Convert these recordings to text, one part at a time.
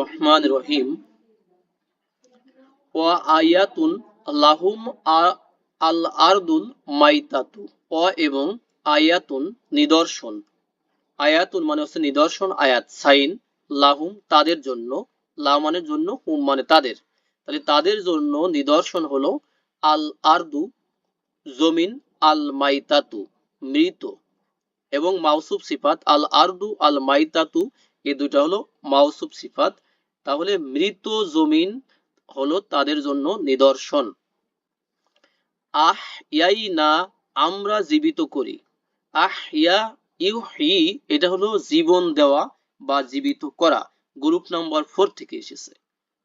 রহমান রহিম ওয়া আয়াতুন লাহুম আল আরদুল মাইতাতু। ও এবং আয়াতুন নিদর্শন। আয়াতুন মানে হচ্ছে নিদর্শন, আয়াত, সাইন, লাহুম, তাদের জন্য। লা মানে জন্য, হুম মানে তাদের। তাহলে তাদের জন্য নিদর্শন হলো আল আরদু, জমিন, আল মাইতাতু, মৃত। এবং মাউসুফ সিফাত, আল আরদু, আল মাইতাতু, এই দুইটা হলো মাউসুফ সিফাত। তাহলে মৃত জমিন হলো তাদের জন্য নিদর্শন। আহ ইয়াই না আমরা জীবিত করি। আহ ইয়া ইউহি এটা হলো জীবন দেওয়া বা জীবিত করা। গ্রুপ নাম্বার ফোর থেকে এসেছে।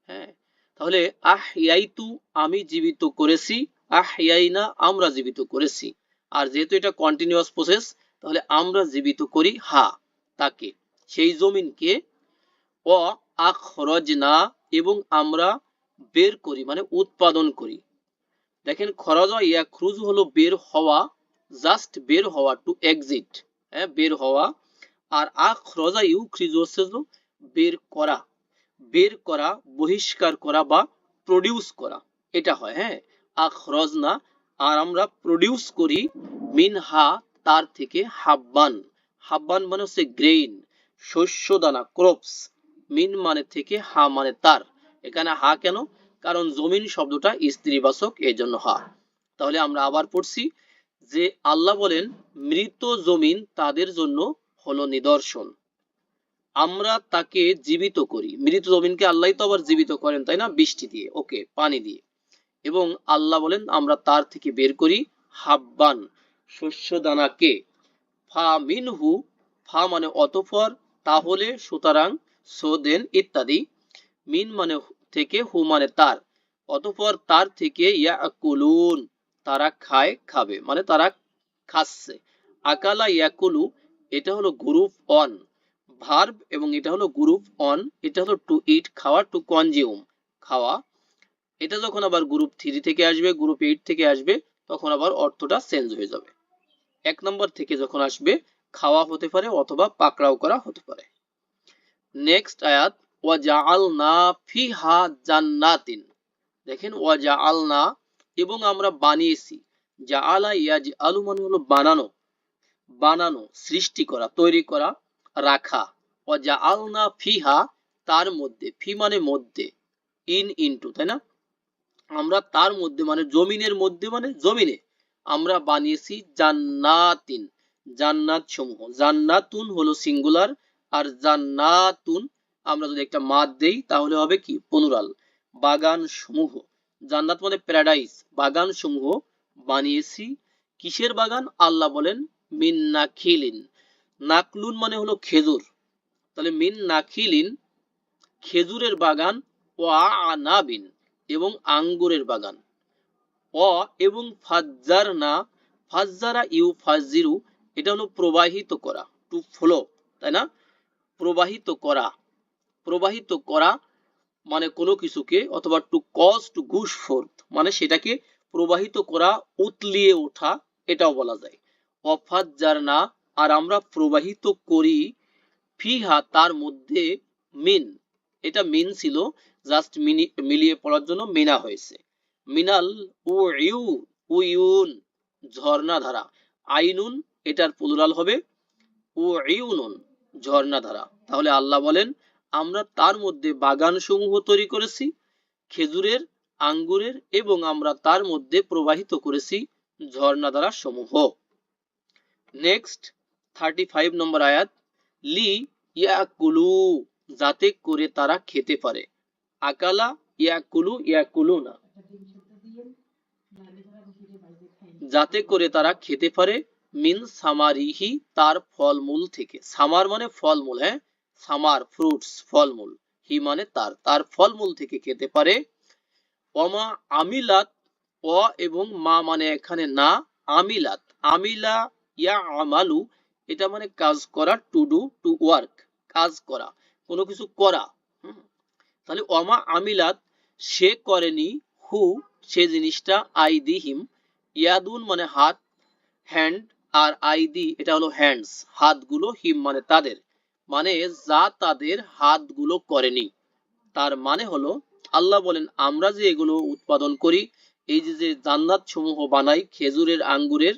হ্যাঁ তাহলে আহ ইয়াইতু আমি জীবিত করেছি। আহ ইয়াইনা আমরা জীবিত করেছি। আর যেহেতু এটা কন্টিনিউয়াস প্রসেস তাহলে আমরা জীবিত করি হা, তাকে। সেই জমিনকে ও আখরজনা এবং আমরা বের করি মানে উৎপাদন করি। দেখেন, খরজা ইয়া ক্রুজ হলো বের হওয়া জাস্ট বের হওয়া টু এক্সিট হ্যাঁ বের হওয়া। আর আখরজা ইউ খ্রিজ হচ্ছে বের করা বের করা, বহিষ্কার করা বা প্রডিউস করা, এটা হয় হ্যাঁ। আখরজনা, আর আমরা প্রডিউস করি মিনহা, তার থেকে হাব্বান। হাব্বান মানে হচ্ছে গ্রেইন শস্য দানা ক্রপস মিন মানে থেকে হা মানে তার। এখানে হা কেন? কারণ জমিন শব্দটা স্ত্রীবাচক এই জন্য হা। তাহলে আমরা আবার পড়ছি যে আল্লাহ বলেন, মৃত জমিন তাদের জন্য হলো নিদর্শন। আমরা তাকে জীবিত করি। মৃত জমিনকে আল্লাহ তো আবার জীবিত করেন, তাই না? বৃষ্টি দিয়ে, ওকে, পানি দিয়ে। এবং আল্লাহ বলেন, আমরা তার থেকে বের করি হাব্বান শস্য দানাকে ফা মিনহু, ফা মানে অতঃপর, তাহলে সুতরাং সো দেন ইত্যাদি। মিন মানে থেকে হু মানে তার। অতঃপর তার থেকে ইয়াকুলুন, তারা খায়, খাবে। মানে তারা খাচ্ছে। আকালা ইয়াকুলু, এটা হলো গ্রুপ অন ভার্ব এবং এটা হলো গ্রুপ অন এটা হলো টু ইট খাওয়া, টু কনজিউম খাওয়া। এটা যখন আবার গ্রুপ থ্রি থেকে আসবে, গ্রুপ এইট থেকে আসবে, তখন আবার অর্থটা চেঞ্জ হয়ে যাবে। এক নম্বর থেকে যখন আসবে, খাওয়া হতে পারে অথবা পাকড়াও করা হতে পারে। নেক্সট আয়াত ওয়া জাআলনা ফিহা জান্নাতিন দেখেন ওয়া জাআলনা এবং আমরা বানিয়েছি। জাআলা ইয়াজ আলু মানে হলো বানানো। বানানো, সৃষ্টি করা, তৈরি করা, রাখা। ওয়া জাআলনা ফিহা তার মধ্যে, ফি মানে মধ্যে ইন ইনটু তাই না? আমরা তার মধ্যে মানে জমিনের মধ্যে মানে জমিনে। আমরা বানিয়েছি জান্নাতিন। জান্নাত সমূহ জান্নাতুন হলো সিঙ্গুলার আর জান্নাতুন আমরা যদি একটা মাদ দেই, তাহলে হবে কি? পুনুরাল বাগান সমূহ জান্নাত মানে প্যারাডাইস বাগান সমূহ বানিয়েছি। কিসের বাগান? আল্লাহ বলেন, মিন নাখিলিন। নাকলুন মানে হলো খেজুর। তাহলে মিন নাখিলিন, খেজুরের বাগান, ওয়া আনাবিন এবং আঙ্গুরের বাগান। অ এবং ফাজ্জার না ফাজ্জারা ইউ ফাজিরু এটা হলো প্রবাহিত করা টু ফ্লো তাই না? প্রবাহিত করা। প্রবাহিত করা মানে কোনো কিছুকে অথবা to cause to gush forth মানে সেটাকে প্রবাহিত করা, উতলিয়ে ওঠা, এটাও বলা যায়। অফাজ্জার না আর আমরা প্রবাহিত করি ফিহা, তার মধ্যে মিন। এটা মিন ছিল জাস্ট মিলিয়ে পড়ার জন্য মিনা হয়েছে। মিনাল ও ইউ উইউন ঝর্ণা ধারা আইনুন, এটার প্লুরাল হবে ও ইউনুন ঝর্ণা ধারা। তাহলে আল্লাহ বলেন, আমরা তার মধ্যে বাগান সমূহ তৈরি করেছি, খেজুরের, আঙ্গুরের এবং আমরা তার মধ্যে প্রবাহিত করেছি ঝর্ণা ধারা সমূহ নেক্সট থার্টি ফাইভ নম্বর আয়াত, লি ইয়াকুলু যাতে করে তারা খেতে পারে। আকালা ইয়াকুলু ইয়াকুলু না যাতে করে তারা খেতে পারে। মিন সামারিহি, তার ফলমূল থেকে। সামার মানে ফলমূল হ্যাঁ? সামার ফ্রুটস ফলমূল। হি মানে তার। তার ফলমূল থেকে খেতে পারে। অমা আমিলাত অ এবং মা মানে এখানে না, আমিলাত। আমিলা ইয়া আমালু, এটা মানে কাজ করা টু ডু টু ওয়ার্ক কাজ করা, কোনো কিছু করা। তাহলে অমা আমিলাত, সে করেনি, হু, সে জিনিসটা আইদিহিম, ইয়াদুন মানে হাত, হ্যান্ড আর আইদি এটা হলো হ্যান্ডস হাতগুলো হিম মানে তাদের মানে যা তাদের হাতগুলো করেনি। তার মানে হলো, আল্লাহ বলেন, আমরা যে এগুলো উৎপাদন করি, এই যে যে জান্নাত সমূহ বানাই, খেজুরের আঙ্গুরের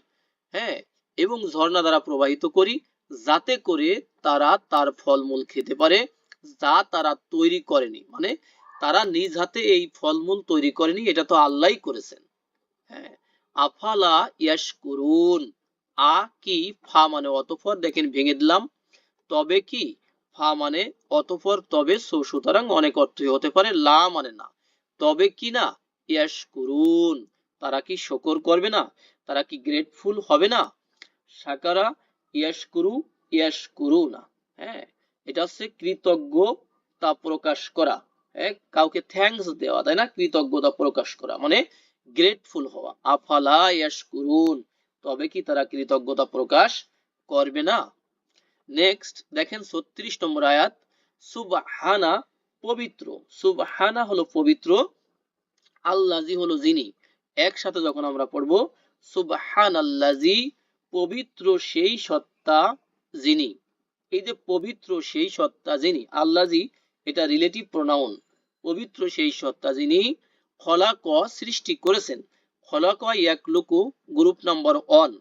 হ্যাঁ এবং ঝর্ণা দ্বারা প্রবাহিত করি, যাতে করে তারা তার ফলমূল খেতে পারে, যা তারা তৈরি করেনি। মানে তারা নিজ হাতে এই ফলমূল তৈরি করেনি, এটা তো আল্লাহই করেছেন। হ্যাঁ আফালা ইয়াশকুরুন আ কি ফা মানে অতঃপর? দেখেন, ভেঙে দিলাম। তবে কি? ফা মানে অতঃপর, তবে সো, সুতরাং অনেক অর্থই হতে পারে। লা মানে না। তবে কি না? ইয়াশকুরুন। তারা কি শকর করবে না? তারা কি গ্রেটফুল হবে না? সাকারা ইয়াশকুরু ইয়াশকুরু না হ্যাঁ এটা হচ্ছে কৃতজ্ঞতা প্রকাশ করা। হ্যাঁ কাউকে থ্যাঙ্কস দেওয়া, তাই না? কৃতজ্ঞতা প্রকাশ করা মানে গ্রেটফুল হওয়া। আফালা ইয়াশকুরুন। তবে কি তারা কৃতজ্ঞতা প্রকাশ করবে না? নেক্সট দেখেন ছত্রিশ নম্বর আয়াত, সুবহানা পবিত্র। সুবহানা হলো পবিত্র আল্লাজি হলো যিনি। একসাথে যখন আমরা পড়ব সুবহান আল্লাজি পবিত্র সেই সত্তা যিনি। এই যে পবিত্র সেই সত্তা যিনি আল্লাজি এটা রিলেটিভ প্রোনাউন পবিত্র সেই সত্তা যিনি খলাক সৃষ্টি করেছেন। খলাক ইয়াকলুকু group number one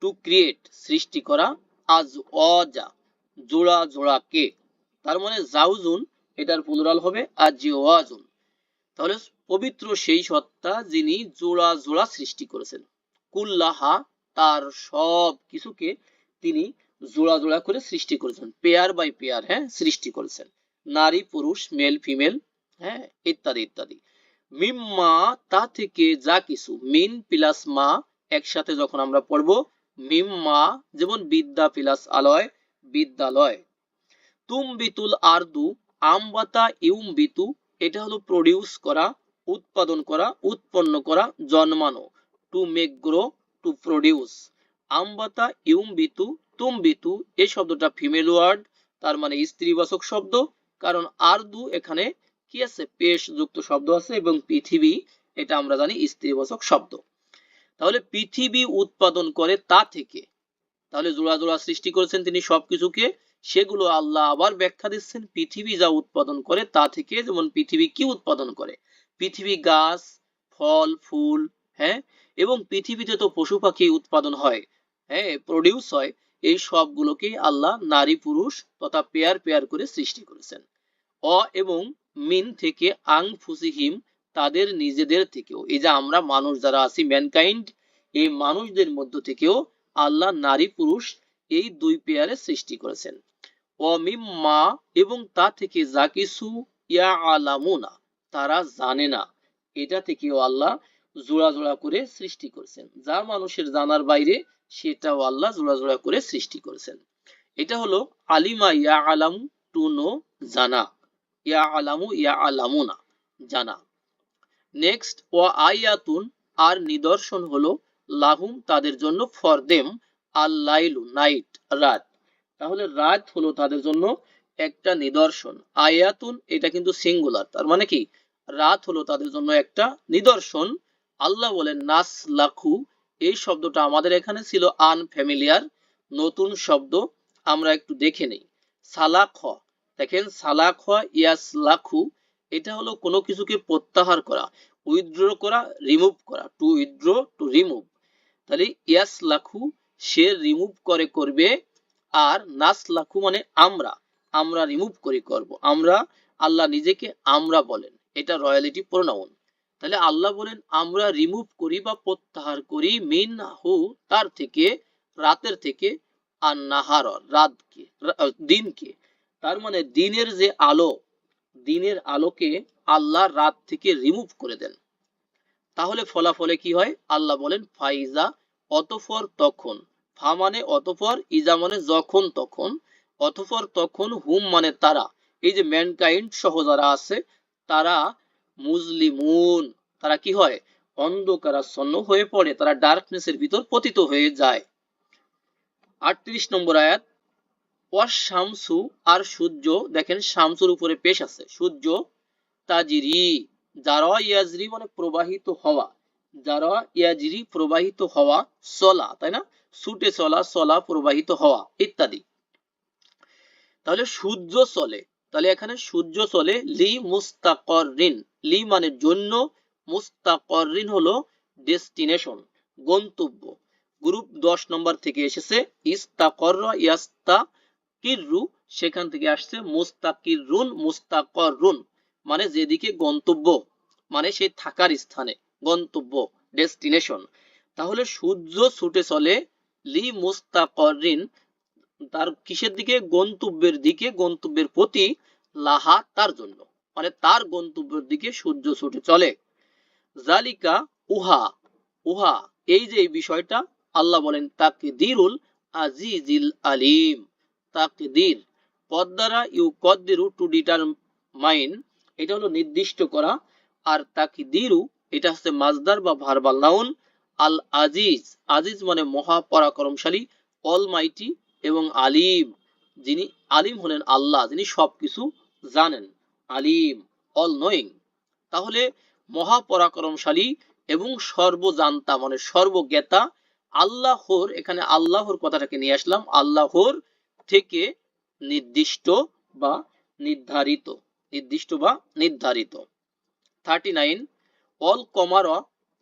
two create সৃষ্টি করা আজ অজা জোড়া জোড়া কে তার মানে জাউজুন, এটার পুনরাল হবে আজ ওয়াজুন। তাহলে পবিত্র সেই সত্তা যিনি জোড়া জোড়া সৃষ্টি করেছেন। কুল্লাহা, তার সব কিছুকে তিনি জোড়া জোড়া করে সৃষ্টি করেছেন। পেয়ার বাই পেয়ার হ্যাঁ সৃষ্টি করেছেন। নারী, পুরুষ, মেল, ফিমেল হ্যাঁ ইত্যাদি ইত্যাদি। মিম্মা তা থেকে যা কিছু, মিন প্লাস মা একসাথে যখন আমরা পড়ব, মিম্মা যেমন বিদ্যা প্লাস আলয়, বিদ্যালয়। তুম বিতুল আরদু, আমবাতা ইউম বিতু এটা হলো প্রডিউস করা, উৎপাদন করা, উৎপন্ন করা, জন্মানো। To make grow to produce আমবাতা ইউম বিতু তুম বিতু এই শব্দটা ফিমেল ওয়ার্ড তার মানে স্ত্রীবাচক শব্দ, কারণ আরদু এখানে কি আছে? পেশ যুক্ত শব্দ আছে এবং পৃথিবী, এটা আমরা জানি স্ত্রীবাচক শব্দ। তাহলে পৃথিবী উৎপাদন করে তা থেকে। তাহলে জোড়া জোড়া সৃষ্টি করেছেন তিনি সবকিছুকে, সেগুলো আল্লাহ আবার ব্যাখ্যা দিচ্ছেন, পৃথিবী যা উৎপাদন করে তা থেকে, যেমন পৃথিবী কি উৎপাদন করে? পৃথিবী গাছ, ফল, ফুল হ্যাঁ? এবং পৃথিবীতে তো পশু পাখি উৎপাদন হয় হ্যাঁ? প্রডিউস হয়, এই সবগুলোকেই আল্লাহ নারী পুরুষ তথা পেয়ার পেয়ার করে সৃষ্টি করেছেন। অ এবং মিন থেকে আং ফুসিহিম তাদের নিজেদের থেকেও। এই যে আমরা মানুষ যারা আছি ম্যানকাইন্ড এই মানুষদের মধ্য থেকেও আল্লাহ নারী পুরুষ এই দুই পেয়ারে সৃষ্টি করেছেন। অমিম্মা এবং তা থেকে যা কিছু ইয়া আলামুনা তারা জানে না। এটা থেকেও আল্লাহ জোড়া জোড়া করে সৃষ্টি করেছেন। যা মানুষের জানার বাইরে, সেটাও আল্লাহ জোড়া জোড়া করে সৃষ্টি করেছেন। এটা হলো আলিমা ইয়া আলাম টু নো জানা। ইয়া আলামু ইয়া আলামুনা জানা। নেক্সট ও আয়াতুন, আর নিদর্শন হলো লাহুম তাদের জন্য ফর দেম আল লাইলু নাইট, রাত। তাহলে রাত হলো তাদের জন্য একটা নিদর্শন। আয়াতুন, এটা কিন্তু সিঙ্গুলার, তার মানে কি? রাত হলো তাদের জন্য একটা নিদর্শন। আল্লাহ বলেন নাস লাখু এই শব্দটা আমাদের এখানে ছিল আন আনফ্যামিলিয়ার, নতুন শব্দ, আমরা একটু দেখে নেই। সালাখ দেখেন সালাখ ইয়াস লাখু এটা হলো কোনো কিছুকে প্রত্যাহার করা, উইথড্র করা, রিমুভ করা টু উইথড্র টু রিমুভ তাহলে ইয়াস লাখু সে রিমুভ করে করবে, আর নাস লাখু মানে আমরা আমরা রিমুভ করে করব, আমরা, আল্লাহ নিজেকে আমরা বলেন, এটা রয়্যালিটি প্রোনাউন তাহলে আল্লাহ বলেন, আমরা রিমুভ করি বা প্রত্যাহার করি মিন হু তার থেকে, রাতের থেকে আর নাহার রাতকে দিনকে। তার মানে দিনের যে আলো, দিনের আলোকে আল্লাহ রাত থেকে রিমুভ করে দেন। তাহলে ফলাফলে কি হয়? আল্লাহ বলেন, ফাইজা অতফর তখন, ফা মানে অতফর ইজা মানে যখন তখন অতফর তখন হুম মানে তারা। এই যে ম্যানকাইন্ড সহ যারা আছে, তারা মুজলিমুন তারা কি হয়? অন্ধকারাচ্ছন্ন হয়ে পড়ে, তারা ডার্কনেসের ভিতর পতিত হয়ে যায়। আটত্রিশ নম্বর আয়াত শামসু আর সূর্য, দেখেন শামসুর উপরে পেশ আছে। সূর্য, তাজিরি, যারা ইয়াজরি মানে প্রবাহিত হওয়া। যারা ইয়াজরি প্রবাহিত হওয়া চলা তাই না? ছুটে চলা চলা প্রবাহিত হওয়া, ইত্যাদি। তাহলে সূর্য চলে তাহলে এখানে সূর্য চলে লি মুস্তাকরিন। লি মানে জন্য, মুস্তাকরিন হলো ডেস্টিনেশন, গন্তব্য। গ্রুপ দশ নম্বর থেকে এসেছে ইস্তাকর ইয়াস্তা কিররু সেখান থেকে আসছে, মুস্তাকিরুন মুস্তাকরুন মানে যেদিকে গন্তব্য মানে সেই থাকার স্থানে, গন্তব্য, ডেস্টিনেশন। তাহলে সূর্য ছুটে চলে লি মুস্তাকরিন, তার কিসের দিকে? গন্তব্যের দিকে, গন্তব্যের প্রতি লাহা তার জন্য মানে তার গন্তব্যের দিকে সূর্য ছুটে চলে। জালিকা উহা উহা, এই যে বিষয়টা, আল্লাহ বলেন, তাকদিরুল আজিজিল আলিম। তাকদির কদ্দারা ইউ কদ্দিরু টু ডিটারমাইন, এটা হলো নির্দিষ্ট করা, আর তাকদিরু, এটা হচ্ছে মাজদার বা ভার্বাল নাউন, আল আজিজ আজিজ মানে মহাপরাক্রমশালী, অলমাইটি এবং আলিম, যিনি আলিম হলেন আল্লাহ, যিনি সবকিছু জানেন, আলিম, অল নোয়িং। তাহলে মহাপরাক্রমশালী এবং সর্বজান্তা মানে সর্বজ্ঞাতা, আল্লাহর, এখানে আল্লাহর কথাটাকে নিয়ে আসলাম, আল্লাহর থেকে নির্দিষ্ট বা নির্ধারিত, নির্দিষ্ট বা নির্ধারিত। থার্টি নাইন অল কমার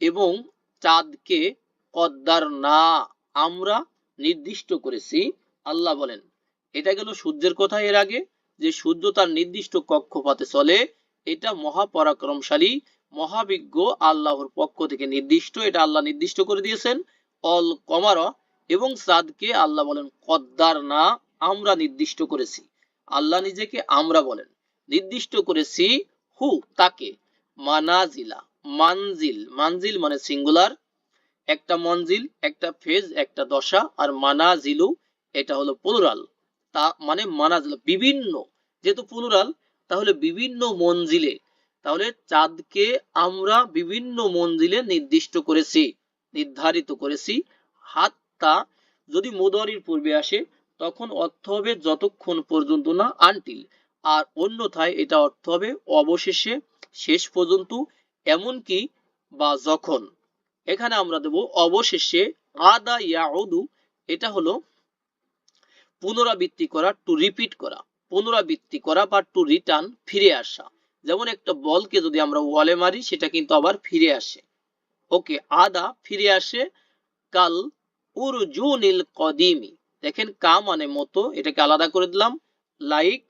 এবং চাঁদকে কদ্দার না, আমরা নির্দিষ্ট করেছি, আল্লাহ বলেন। এটা গেল সূর্যের কথা এর আগে, যে সূর্য তার নির্দিষ্ট কক্ষপথে চলে, এটা মহাপরাক্রমশালী, মহাবিজ্ঞ আল্লাহর পক্ষ থেকে নির্দিষ্ট, এটা আল্লাহ নির্দিষ্ট করে দিয়েছেন। অল কমার এবং চাঁদকে আল্লাহ বলেন কদ্দার না আমরা নির্দিষ্ট করেছি। আল্লাহ নিজেকে আমরা বলেন। নির্দিষ্ট করেছি হু, তাকে। মানাজিলা, মানজিল। মানজিল মানে সিঙ্গুলার। একটা মঞ্জিল একটা ফেজ, একটা দশা। আর মানাজিলু, এটা হলো প্লুরাল তা মানে মানাজিল, বিভিন্ন। যেহেতু প্লুরাল তাহলে বিভিন্ন মঞ্জিলে তাহলে চাঁদকে আমরা বিভিন্ন মঞ্জিলে নির্দিষ্ট করেছি, নির্ধারিত করেছি। হাত্তা যদি মুদরির পূর্বে আসে তখন অর্থ হবে যতক্ষণ পর্যন্ত না আনটিল আর অন্যথায় এটা অর্থ হবে অবশেষে, শেষ পর্যন্ত, এমনকি বা যখন। এখানে আমরা দেব অবশেষে, আদা ইয়াউদু, এটা হলো পুনরাবৃত্তি করা টু রিপিট করা। পুনরাবৃত্তি করা বা টু রিটার্ন ফিরে আসা। যেমন একটা বলকে যদি আমরা ওয়ালে মারি, সেটা কিন্তু আবার ফিরে আসে। ওকে, আদা ফিরে আসে, কাল উরজুনিল কদিমি। দেখেন কা মানে মতো, এটাকে আলাদা করে দিলাম, লাইক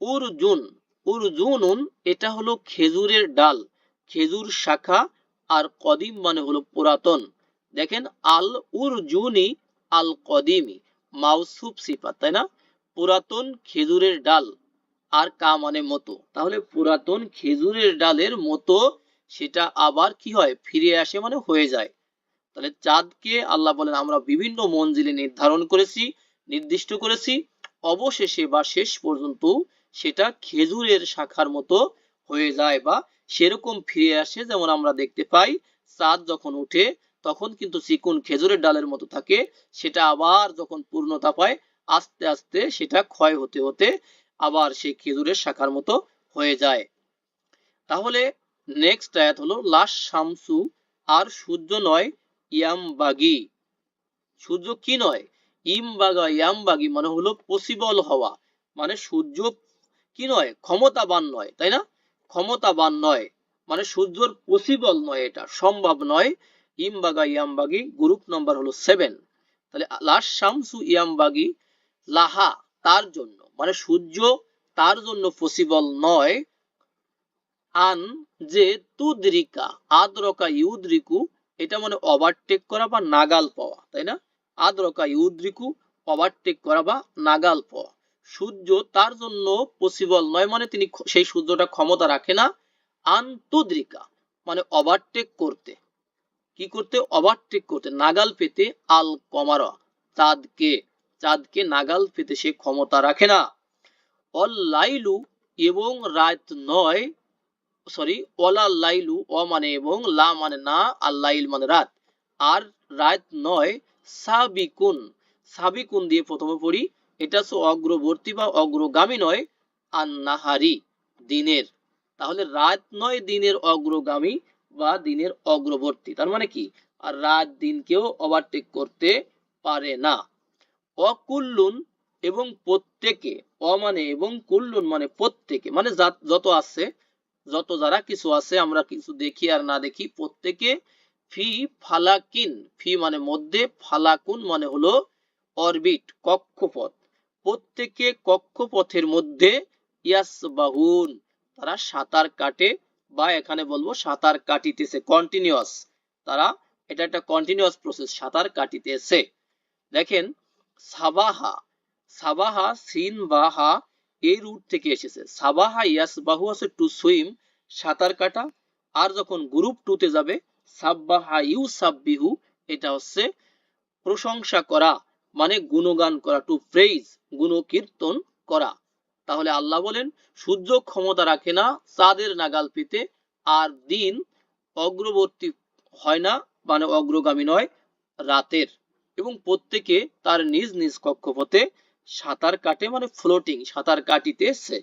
উরজুন। উরজুনুন, এটা হলো খেজুরের ডাল, খেজুর শাখা আর কদিম মানে হলো পুরাতন। দেখেন, আল উরজুনি আল কদিমি, মাউসুফ সিফাত, তাই না? পুরাতন খেজুরের ডাল আর কা মানে মতো। তাহলে পুরাতন খেজুরের ডালের মতো, সেটা আবার কি হয়? ফিরে আসে মানে হয়ে যায়। তাহলে চাঁদকে আল্লাহ বলেন, আমরা বিভিন্ন মঞ্জিলে নির্ধারণ করেছি, নির্দিষ্ট করেছি। অবশেষে বা শেষ পর্যন্ত সেটা খেজুরের শাখার মতো হয়ে যায় বা সেরকম ফিরে আসে। যেমন আমরা দেখতে পাই, চাঁদ যখন উঠে তখন কিন্তু চিকুন খেজুরের ডালের মতো থাকে। সেটা আবার যখন পূর্ণতা পায়, আস্তে আস্তে সেটা ক্ষয় হতে হতে আবার সেই খেজুরের শাখার মতো হয়ে যায়। তাহলে নেক্সট আয়াত হলো, লাশ শামসু আর সূর্য নয় ইয়ামবাগি। সূর্য কি নয়? ইমবাগা, ইয়ামবাগি মানে হলো পসিবল হওয়া। মানে সূর্য কি নয়? ক্ষমতাবান নয়, তাই না? ক্ষমতাবান নয়। মানে সূর্যর পসিবল নয় এটা, সম্ভব নয়। ইমবাগা, ইয়ামবাগি গ্রুপ নাম্বার হলো সেভেন তাহলে লাশ শামসু ইয়ামবাগি, লাহা তার জন্য। মানে সূর্য তার জন্য পসিবল নয়। আন যে তুদ্রিকা, আদ্রকা, ইউদ্রিকু এটা মানে ওভারটেক করা বা নাগাল পাওয়া, তাই না? আদ্রকা ইউদ্রিকু ওভারটেক করা বা নাগাল পাওয়া। সূর্য তার জন্য পসিবল নয় মানে তিনি সেই সূর্যটা ক্ষমতা রাখে না। আন্তদ্রিকা মানে ওভারটেক করতে। কি করতে? ওভারটেক করতে। নাগাল পেতে আল কমারা, চাঁদকে চাঁদকে নাগাল পেতে সে ক্ষমতা রাখে না। অল লাইলু এবং রাত নয় সরি ওলা লাইলু অ মানে এবং লা মানে না আর লাইল মানে রাত আর রাত নয়, সাবিকুন। সাবিকুন দিয়ে প্রথমে পড়ি, এটা হচ্ছে অগ্রবর্তী বা অগ্রগামী নয় আর নাহারি দিনের। তাহলে রাত নয় দিনের অগ্রগামী বা দিনের অগ্রবর্তী, তার মানে কি? আর রাত দিনকেও ওভারটেক করতে পারে না। অকুল্লুন এবং প্রত্যেকে, অ মানে এবং কুল্লুন মানে প্রত্যেকে মানে যত আছে যত যারা কিছু আছে আমরা কিছু দেখি আর না দেখি, প্রত্যেকে ফি ফালাকিন, ফি মানে মধ্যে, ফালাকুন মানে হলো অরবিট, কক্ষপথ। প্রত্যেকে কক্ষপথের মধ্যে ইয়াসবাহুন, তারা সাঁতার কাটে বা এখানে বলব সাঁতার কাটিতেছে কন্টিনিউয়াস তারা এটা একটা কন্টিনিউয়াস প্রসেস সাঁতার কাটিতেছে। দেখেন, সাবাহা সাবাহা, সিন বা হা এই রুট থেকে এসেছে। সাবাহা ইয়াসবাহু আছে টু সুইম সাঁতার কাটা। আর যখন গ্রুপ টু তে যাবে, সাব্বাহা ইউ সাব্বিহু এটা হচ্ছে প্রশংসা করা মানে গুণগান করা টু প্রেইজ গুণকীর্তন করা। তাহলে আল্লাহ বলেন, সূর্য ক্ষমতা রাখে না, চাঁদের নাগাল পেতে, আর দিন অগ্রবর্তী হয় না মানে অগ্রগামী নয়, রাতের। এবং প্রত্যেকে তার নিজ নিজ কক্ষপথে সাঁতার কাটে মানে ফ্লোটিং সাঁতার কাটিতেছে